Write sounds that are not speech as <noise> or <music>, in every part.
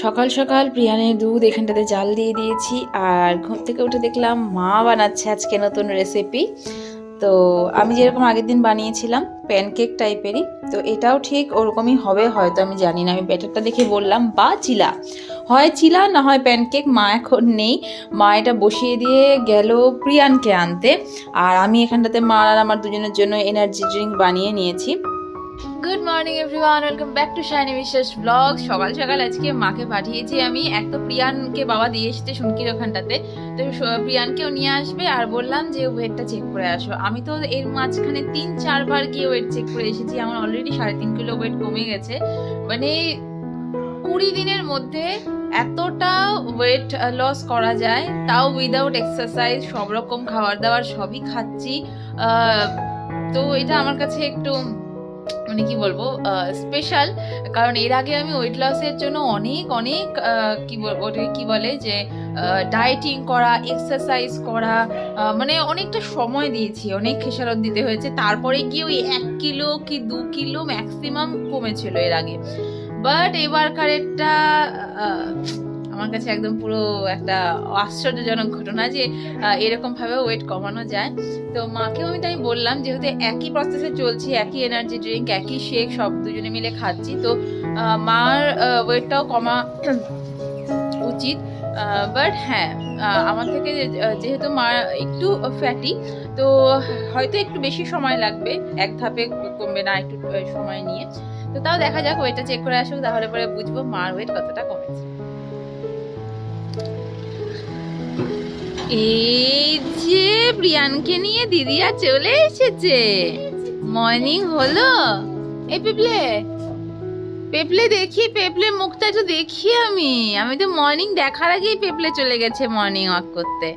সকাল সকাল প্রিয়ানের দুধ এখানটাতে জাল দিয়ে দিয়েছি আর ঘুম থেকে উঠে দেখলাম মা বানাচ্ছে আজকে নতুন রেসিপি তো আমি যেরকম আগের দিন বানিয়েছিলাম প্যানকেক টাইপেরই তো এটাও ঠিক ওরকমই হবে হয়তো, আমি জানি না, আমি ব্যাটারটা দেখে বললাম, বা, চিলা। হয় চিলা, না হয় প্যানকেক মা এখন নেই। মা এটা বসিয়ে দিয়ে গেল প্রিয়ানকে আনতে। আর আমি এখানটাতে মা আর আমার দুজনের জন্য এনার্জি ড্রিঙ্ক বানিয়ে নিয়েছি। Good morning everyone welcome back to Shiny Biswas blog সকাল সকাল আজকে মাকে পাঠিয়েছি আমি। এক তো প্রিয়ানকে বাবা দিয়ে এসেছে শুনকির ওখানটাতে। তো প্রিয়ানকেও নিয়ে আসবে আর বললাম যে, ওয়েটটা চেক করে আসো। আমি তো এর মাঝখানে তিন, চারবার গিয়ে ওয়েট চেক করে এসেছি। আমার অলরেডি সাড়ে তিন কিলো ওয়েট কমে গেছে। মানে কুড়ি দিনের মধ্যে এতটা ওয়েট লস করা যায়। তাও উইদাউট এক্সারসাইজ সব রকম খাবার দাবার সবই খাচ্ছি। তো এটা আমার কাছে একটু মানে কি বলব স্পেশাল কারণ এর আগে আমি ওয়েট লসের জন্য অনেক অনেক কি কি বলে যে ডায়েটিং করা এক্সারসাইজ করা মানে অনেকটা সময় দিয়েছি, অনেক খেসারত দিতে হয়েছে। তারপরে গিয়ে ওই এক কিলো কি দু কিলো ম্যাক্সিমাম কমেছিল এর আগে। বাট এবারকারেরটা আমার কাছে একদম পুরো একটা আশ্চর্যজনক ঘটনা যে এরকমভাবে ওয়েট কমানো যায়। তো মাকেও আমি তাই বললাম, যেহেতু একই প্রসেসে চলছি, একই এনার্জি ড্রিঙ্ক একই শেক সব দুজনে মিলে খাচ্ছি, তো মার ওয়েটটাও কমা <clears throat> উচিত। বাট হ্যাঁ আমার থেকে যেহেতু মা একটু ফ্যাটি তো হয়তো একটু বেশি সময় লাগবে, এক ধাপে কমবে না একটু সময় নিয়ে। তো তাও দেখা যাক ওয়েটটা চেক করে আসুক, তাহলে পরে বুঝব মার ওয়েট কতটা কমেছে। এই যে প্রিয়ানকে নিয়ে দিদিয়া চলে এসেছে মর্নিং হলো এই পেপলে পেপলে দেখি পেপলে মুখটা একটু দেখি আমি আমি তো মর্নিং দেখার আগেই পেপলে চলে গেছে মর্নিং ওয়াক করতে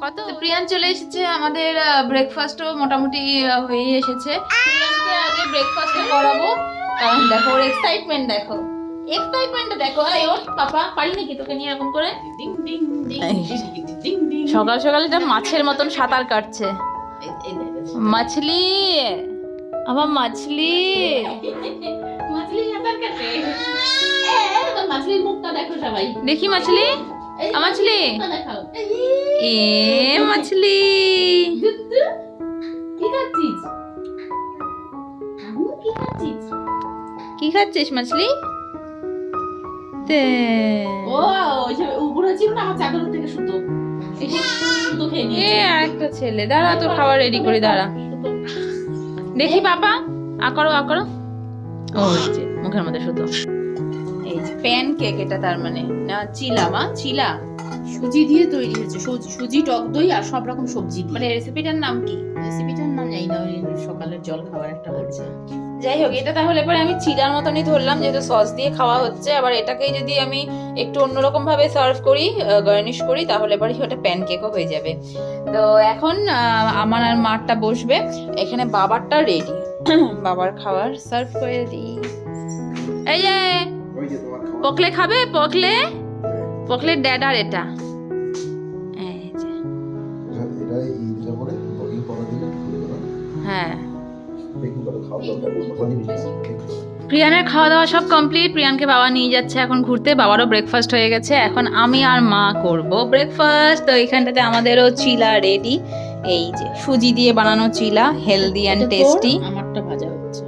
কত প্রিয়ান চলে এসেছে আমাদের ব্রেকফাস্টও মোটামুটি হয়ে এসেছে প্রিয়ানকে আগে ব্রেকফাস্টে করাবো কারণ দেখো ওর এক্সাইটমেন্ট দেখো এক্সাইটমেন্টটা দেখো আয় ওর পাপা পারি নাকি তোকে নিয়ে এরকম করে ডিং ডিং ডিং সকাল সকাল এটা মাছের মতন সাঁতার কাটছে। মাছলি আমার মাছলি দেখো মাছলি মাছলি এ মাছলি কি খাচ্ছিস মাছলি ও উপরে ছিল না আমার চাদর থেকে সুতো এ আরেকটা ছেলে। দাঁড়া তো খাবার রেডি করে দাঁড়া। দেখি পাপা। আ করো আ করো। ও যে মুখের মধ্যে শুধু এই প্যান কেক এটা তার মানে। না চিলা মা চিলা। সুজি দিয়ে তৈরি হয়েছে। সুজি টক দই আর সব রকম সবজি মানে রেসিপিটার নাম কি? রেসিপিটার নাম জানি না সকালের জল খাবার একটা বলছে যাই হোক এটা তাহলে পরে আমি চিলার মতনই ধরলাম যেহেতু সস দিয়ে খাওয়া হচ্ছে। আবার এটাকেই যদি আমি একটু অন্যরকম ভাবে সার্ভ করি গার্নিশ করি তাহলে পরে ওটা প্যানকেকও হয়ে যাবে। তো এখন আমার আর মারটা বসবে। এখানে বাবারটা রেডি <clears throat> বাবার খাবার সার্ভ করে দিই। এই যে পকলে খাবে? পকলে? পকলে ড্যাডার এটা। হ্যাঁ। প্রিয়ানের খাওয়া দাওয়া সব কমপ্লিট প্রিয়ানকে বাবা নিয়ে যাচ্ছে এখন ঘুরতে। বাবারও ব্রেকফাস্ট হয়ে গেছে। এখন আমি আর মা করব ব্রেকফাস্ট তো এখানটাতে আমাদেরও চিলা রেডি এই যে সুজি দিয়ে বানানো চিলা হেলদি অ্যান্ড টেস্টি আমারটা ভাজা হচ্ছে।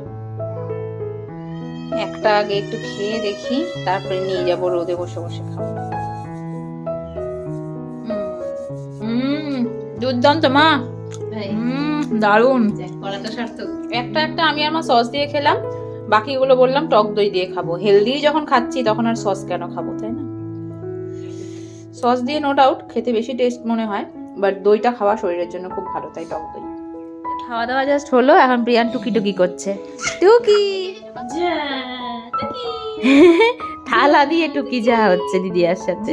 একটা আগে একটু খেয়ে দেখি তারপরে নিয়ে যাব রোদে বসে বসে খাব। হুম দুর্দান্ত মা। হুম। দারুণ। একটা একটা আমি আমার সস দিয়ে খেলাম বাকিগুলো বললাম টক দই দিয়ে খাব। হেলদি যখন খাচ্ছি তখন আর সস কেন খাব তাই না? সস দিয়ে নো ডাউট খেতে বেশি টেস্ট মনে হয় বাট দইটা খাওয়া শরীরের জন্য খুব ভালো তাই টক দই। খাওয়া দাওয়া জাস্ট হলো এখন প্রিয়ান টুকি টুকি! করছে টুকি! <laughs> থালা দিয়ে টুকি যা হচ্ছে দিদিয়ার সাথে।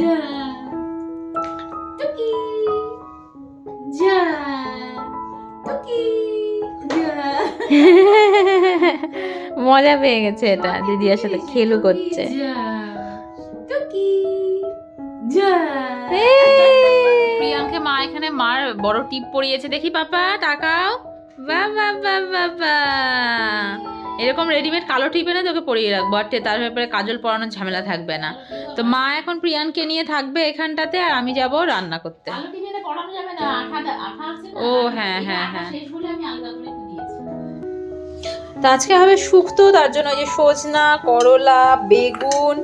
মজা পেয়ে গেছে এটা দিদিয়ার সাথে খেলু করছে প্রিয়াঙ্কে মা এখানে মার বড় টিপ পরিয়েছে দেখি পাপা তাকাও। বা বা বা বা বা এরকম রেডিমেড কালো টিপে না তোকে পরিয়ে রাখব আর তার ব্যাপারে কাজল পরানোর ঝামেলা থাকবে না। তো মা এখন প্রিয়ানকে নিয়ে থাকবে এখানটাতে আর আমি যাব রান্না করতে। ও, হ্যাঁ, হ্যাঁ, হ্যাঁ। তো আজকে হবে শুক্তো, তার জন্য যে সজনা, করলা, বেগুন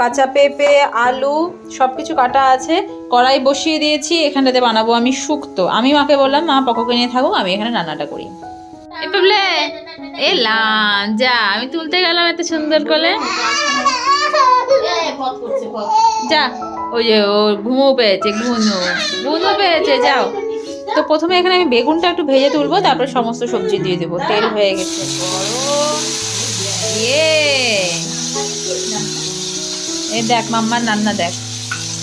কাঁচা পেঁপে, আলু সব কিছু কাটা আছে। কড়াই বসিয়ে দিয়েছি, এখানটাতে বানাবো আমি শুক্তো। আমি মাকে বললাম, মা পকোকে নিয়ে থাকুক, আমি এখানে রান্নাটা করি। এ এলাম যা, আমি তুলতে গেলাম এত সুন্দর করে। যা, ওই যে, ও ঘুমো পেয়েছে ঘুনো ঘুনো পেয়েছে, যাও। তো প্রথমে এখানে আমি বেগুনটা একটু ভেজে তুলবো তারপর সমস্ত সবজি দিয়ে দেবো। তেল হয়ে গেছে। ইয়ে। এই দেখ মাম্মার নান্না দেখ।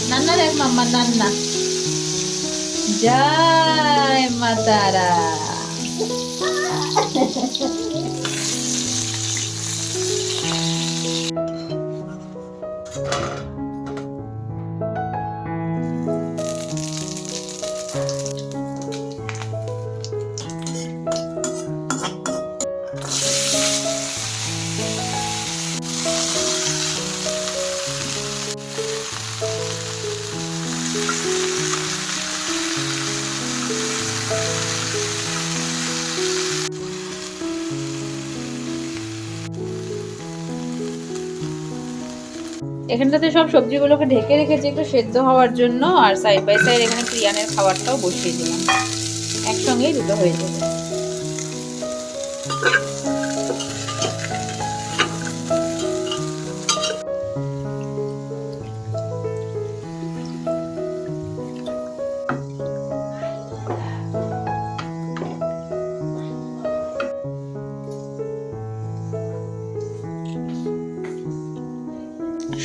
নান্না দেখ মাম্মার নান্না। জয় মাতারা এখানটাতে সব সবজিগুলোকে ঢেকে রেখেছি একটু সেদ্ধ হওয়ার জন্য, আর সাইড বাই সাইড এখানে প্রিয়ানের খাবারটাও বসিয়ে দিলাম। একসঙ্গেই দুটো হয়ে যাবে।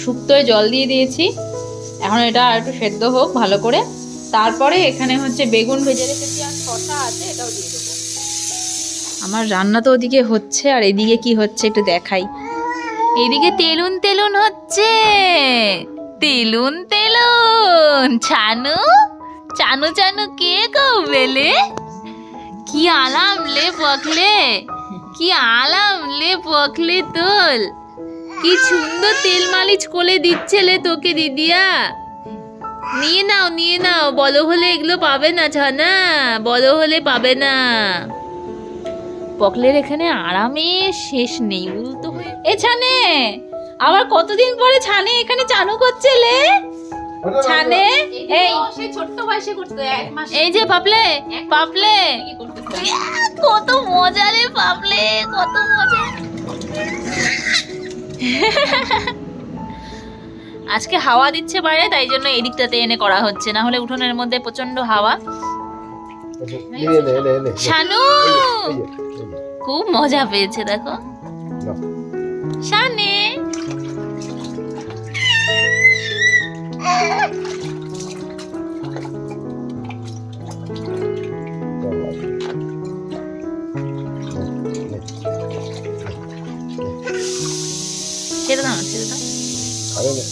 শুক্তোয় জল দিয়ে দিয়েছি। এখন এটা আর একটু সেদ্ধ হোক ভালো করে। তারপরে এখানে হচ্ছে বেগুন ভেজে রেখেছি আর শসা আছে, এটাও দিয়ে দেবো। আমার রান্না তো ওদিকে হচ্ছে, আর এদিকে কি হচ্ছে একটু দেখাই। এদিকে তেলুন তেলুন হচ্ছে। তেলুন তেলুন। ছানু চানু চানু, কে গো বেলে? কি আলাম লে পকলে কি আলাম লে পকলে তোল? কি সুন্দর তেল মালিশ করে দিচ্ছে লে তোকে দিদিয়া। নিয়ে নাও নিয়ে নাও। বড় হলে এগুলো পাবে না ছানা। বড় হলে পাবে না। পকলের এখানে আরামে শেষ নেই উল্টো হয়ে এ ছানে আবার কতদিন পরে ছানে এখানে চানু করছে লে ছানে এই ছোট্ট বয়সে করতো এক মাস। এই যে পাপলে পাপলে। কত মজা রে পাপলে কত মজা। <laughs> আজকে হাওয়া দিচ্ছে বাইরে তাই জন্য এদিকটাতে এনে করা হচ্ছে। না হলে উঠোনের মধ্যে প্রচণ্ড হাওয়া। শানু! খুব মজা পেয়েছে দেখো। শানে! আরে নে।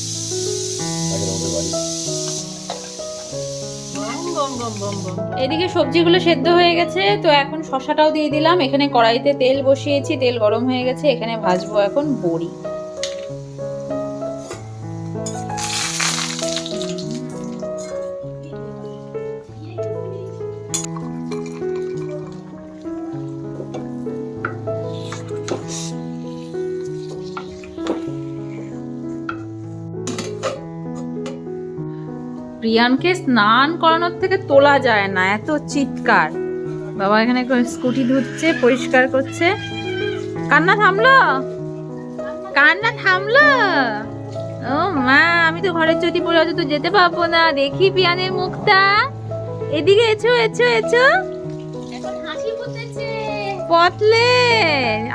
আগে আমাদের বাড়ি। এদিকে সবজিগুলো সেদ্ধ হয়ে গেছে তো এখন শশাটাও দিয়ে দিলাম এখানে কড়াইতে তেল বসিয়েছি তেল গরম হয়ে গেছে এখানে ভাজবো এখন বড়ি প্রিয়ানকে স্নান করানোর থেকে তোলা যায় না এত চিৎকার। বাবা এখানে স্কুটি ধুচ্ছে পরিষ্কার করছে। কান্না থামলো? কান্না থামলো? ও মা আমি তো ঘরের চটি পড়ে আছি তো যেতে পারব না। দেখি পিয়ানের মুখটা। এদিকে এছো এছো এছো। পতলে।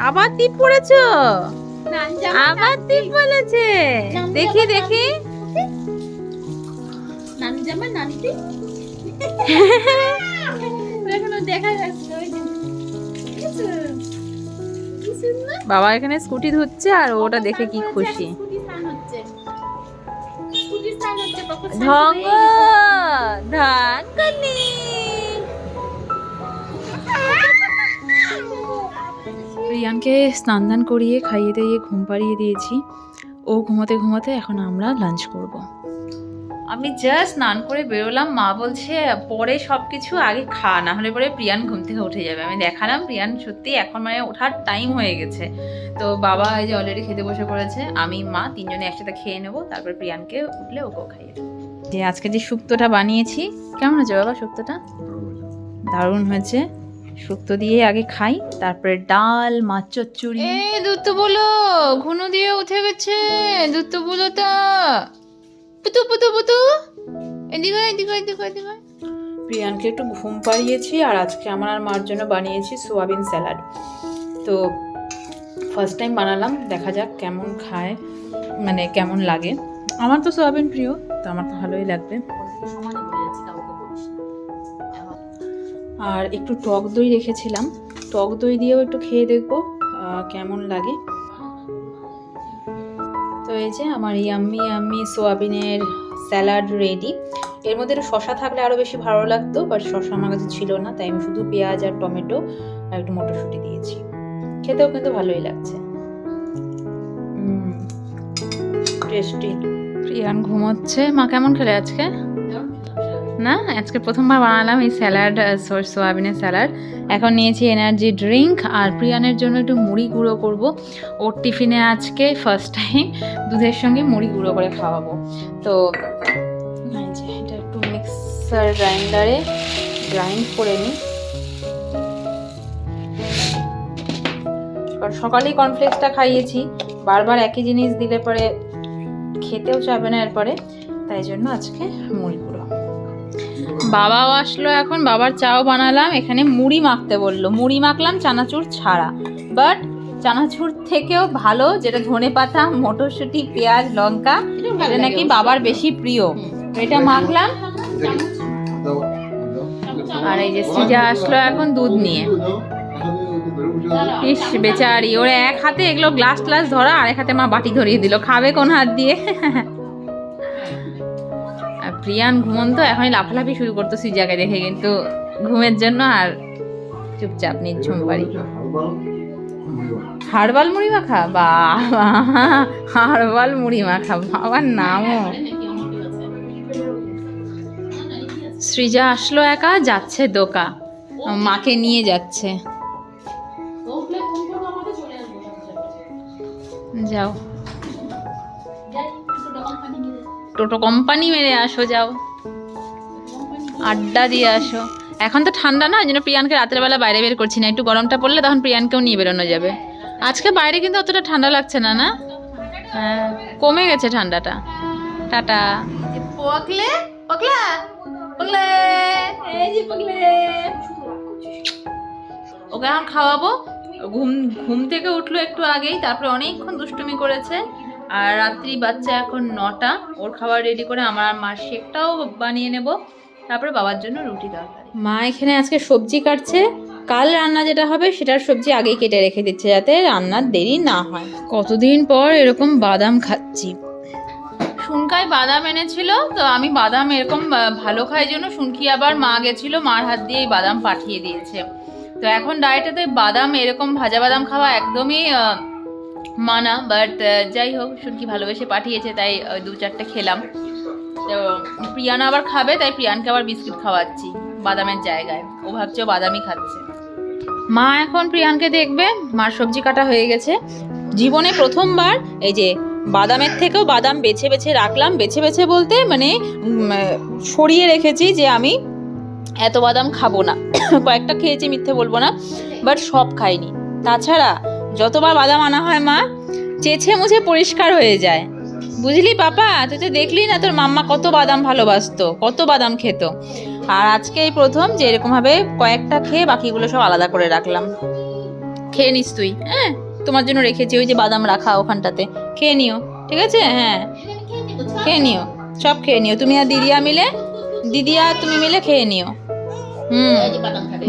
আবার টিপ পড়েছো? আবার টিপ বলেছে দেখি দেখি। নান জামা <laughs> এখনও দেখা যাচ্ছে ওই। বাবা এখানে স্কুটি ধুচ্ছে আর ওটা দেখে কি খুশি। স্কুটি স্নান প্রিয়ানকে দান করিয়ে খাইয়ে দিয়ে ঘুম পাড়িয়ে দিয়েছি। ও ঘুমাতে ঘুমাতে এখন আমরা লাঞ্চ করব। আমি জাস্ট স্নান করে বেরোলাম, মা বলছে, পরে সব কিছু আগে খা, না হলে পরে প্রিয়ান ঘুম থেকে উঠে যাবে। আমি দেখালাম, প্রিয়ান সত্যি এখন মানে ওঠার টাইম হয়ে গেছে। তো বাবা এই যে অলরেডি খেতে বসে পড়েছে, আমি, মা তিনজনে একসাথে খেয়ে নেব, তারপর প্রিয়ানকে উঠলে ওকেও খাইয়ে যে আজকে যে শুক্তোটা বানিয়েছি, কেমন হয়েছে বাবা শুক্তোটা? দারুণ হয়েছে। শুক্তো দিয়ে আগে খাই, তারপরে ডাল, মাছ, চচ্চড়ি। এ তো বলো ঘুনো দিয়ে উঠে গেছে, দুধ তো বলো তা। পুতু পুতু পুতু। এদিকে এদিকে এদিকে এদিকে আয়। প্রিয়ানকে একটু ঘুম পাড়িয়েছি আর আজকে আমার আর মার জন্য বানিয়েছি সোয়াবিন স্যালাড। তো ফার্স্ট টাইম বানালাম, দেখা যাক কেমন খায় মানে কেমন লাগে। আমার তো সোয়াবিন প্রিয়, তো আমার তো ভালোই লাগবে। আর একটু টক দই রেখেছিলাম, টক দই দিয়েও একটু খেয়ে দেখব কেমন লাগে। যে আমার ইয়াম্মি ইয়াম্মি সোয়াবিনের স্যালাড রেডি। এর মধ্যে একটু শশা থাকলে আরও বেশি ভালো লাগতো বাট শশা আমার কাছে ছিল না, তাই আমি শুধু পেঁয়াজ আর টমেটো আর একটু মটরশুঁটি দিয়েছি। খেতেও কিন্তু ভালোই লাগছে। টেস্টি। প্রিয়ান ঘুমোচ্ছে। মা কেমন খেলে আজকে? না? আজকে প্রথমবার বানালাম এই স্যালাড সোয়াবিনের স্যালাড। এখন নিয়েছি এনার্জি ড্রিঙ্ক আর প্রিয়ানের জন্য একটু মুড়ি গুঁড়ো করব। ওর টিফিনে আজকে ফার্স্ট টাইম দুধের সঙ্গে মুড়ি গুঁড়ো করে খাওয়াবো। তো এটা একটু মিক্সার গ্রাইন্ডারে গ্রাইন্ড করে নিই। কারণ সকালেই কর্নফ্লেক্সটা খাইয়েছি। বারবার একই জিনিস দিলে পরে খেতেও চাবে না এরপরে। তাই জন্য আজকে মুড়ি বাবাও আসলো এখন, বাবার চাও বানালাম, এখানে মুড়ি মাখতে বলল। মুড়ি মাখলাম, চানাচুর ছাড়া। বাট চানাচুর থেকেও ভালো, যেটা ধনে পাতা, মটরশুঁটি, পেঁয়াজ, লঙ্কা, এটা নাকি বাবার বেশি প্রিয়। এটা মাখলাম। আর এই যে সিজা আসলো এখন দুধ নিয়ে। ইস, বেচারি, ওর এক হাতে এগুলো গ্লাস গ্লাস ধরা আর এক হাতে মা বাটি ধরিয়ে দিল। খাবে কোন হাত দিয়ে? <laughs> প্রিয়ান ঘুমন্ত, এখনই লাফালাফি শুরু করতো সিজাকে দেখে, কিন্তু ঘুমের জন্য আর চুপচাপ নিঝুম পারি হারবাল মুড়ি মাখা? বা হারবাল মুড়ি মাখা, বাবার নামও। সৃজা আসলো একা, যাচ্ছে দোকা। মাকে নিয়ে যাচ্ছে। যাও। টোটো কোম্পানি মেরে আসো, যাও। আড্ডা দিয়ে আসো। এখন তো ঠান্ডা না, ওই জন্য প্রিয়ানকে রাতের বেলা বাইরে বের করছি না। একটু গরমটা পড়লে তখন প্রিয়ানকেও নিয়ে বেরোনো যাবে। আজকে বাইরে কিন্তু অতটা ঠান্ডা লাগছে না না? হ্যাঁ কমে গেছে ঠান্ডাটা। টাটা। পকলে? পকলা? পকলে? এই পকলে। ওকে এখন খাওয়াবো। ঘুম ঘুম থেকে উঠল একটু আগেই, তারপরে অনেকক্ষণ দুষ্টুমি করেছে। আর রাত্রি বাচ্চা এখন নটা ওর খাবার রেডি করে আমার আর মার শেকটাও বানিয়ে নেব। তারপরে বাবার জন্য রুটি তরকারি। মা এখানে আজকে সবজি কাটছে। কাল রান্না যেটা হবে সেটার সবজি আগেই কেটে রেখে দিচ্ছে যাতে রান্নার দেরি না হয়। কতদিন পর এরকম বাদাম খাচ্ছি। শুনকায় বাদাম এনেছিল তো আমি বাদাম এরকম ভালো খাই জন্য শুনকি আবার মা গেছিল মার হাত দিয়ে এই বাদাম পাঠিয়ে দিয়েছে। তো এখন ডায়েটেতে বাদাম এরকম ভাজা বাদাম খাওয়া একদমই মানা বাট যাই হোক, শুনকি ভালোবেসে পাঠিয়েছে, তাই দু চারটে খেলাম। তো প্রিয়ান আবার খাবে, তাই প্রিয়ানকে আবার বিস্কিট খাওয়াচ্ছি, বাদামের জায়গায়। ও ভাবছে বাদামই খাচ্ছে। মা এখন প্রিয়ানকে দেখবে, মার সবজি কাটা হয়ে গেছে। জীবনে প্রথমবার এই যে বাদামের থেকেও বাদাম বেছে বেছে রাখলাম, বেছে বেছে বলতে মানে সরিয়ে রেখেছি যে আমি এত বাদাম খাব না। <coughs> কয়েকটা খেয়েছি, মিথ্যে বলব না বাট সব খাইনি। তাছাড়া যতবার বাদাম আনা হয় মা চেছে মুছে পরিষ্কার হয়ে যায়। বুঝলি পাপা? তুই তো দেখলি না তোর মাম্মা কত বাদাম ভালোবাসতো, কত বাদাম খেত। আর আজকে এই প্রথম যে এরকমভাবে কয়েকটা খেয়ে বাকিগুলো সব আলাদা করে রাখলাম। খেয়ে নিস তুই হ্যাঁ? তোমার জন্য রেখেছি ওই যে বাদাম রাখা ওখানটাতে। খেয়ে নিও, ঠিক আছে? হ্যাঁ। খেয়ে নিও, সব খেয়ে নিও। তুমি আর দিদিয়া মিলে দিদি আর তুমি মিলে খেয়ে নিও। হুম।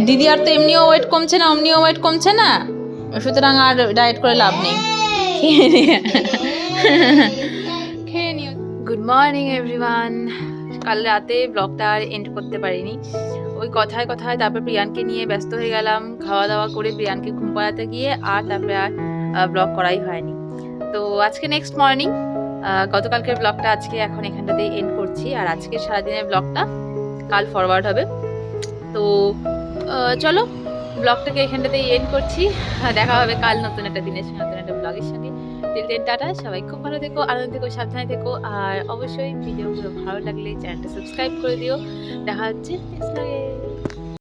দিদি আর তো এমনিও ওয়েট কমছে না, অমনিও ওয়েট কমছে না? সুতরাং আর ডায়েট করে লাভ নেই। খেয়ে নিও। গুড মর্নিং এভরিওয়ান কাল রাতে ব্লগটা আর এন্ড করতে পারিনি। ওই কথায় কথায় তারপর প্রিয়ানকে নিয়ে ব্যস্ত হয়ে গেলাম। খাওয়া দাওয়া করে প্রিয়ানকে ঘুম পাড়াতে গিয়ে আর তারপরে আর ব্লগ করাই হয়নি। তো আজকে নেক্সট মর্নিং গতকালকের ব্লগটা আজকে এখন এখানটাতেই এন্ড করছি। আর আজকে সারাদিনের ব্লগটা কাল ফরওয়ার্ড হবে। তো চলো ব্লগটাকে এখানটাতেই এন্ড করছি। দেখা হবে কাল নতুন একটা দিনের সঙ্গে, নতুন একটা ব্লগের সঙ্গে। Till then tata. সবাই খুব ভালো থেকো, আনন্দ থেকো, সাবধানে থেকো। আর অবশ্যই ভিডিওগুলো ভালো লাগলে চ্যানেলটা সাবস্ক্রাইব করে দিও। দেখা হচ্ছে নেক্সট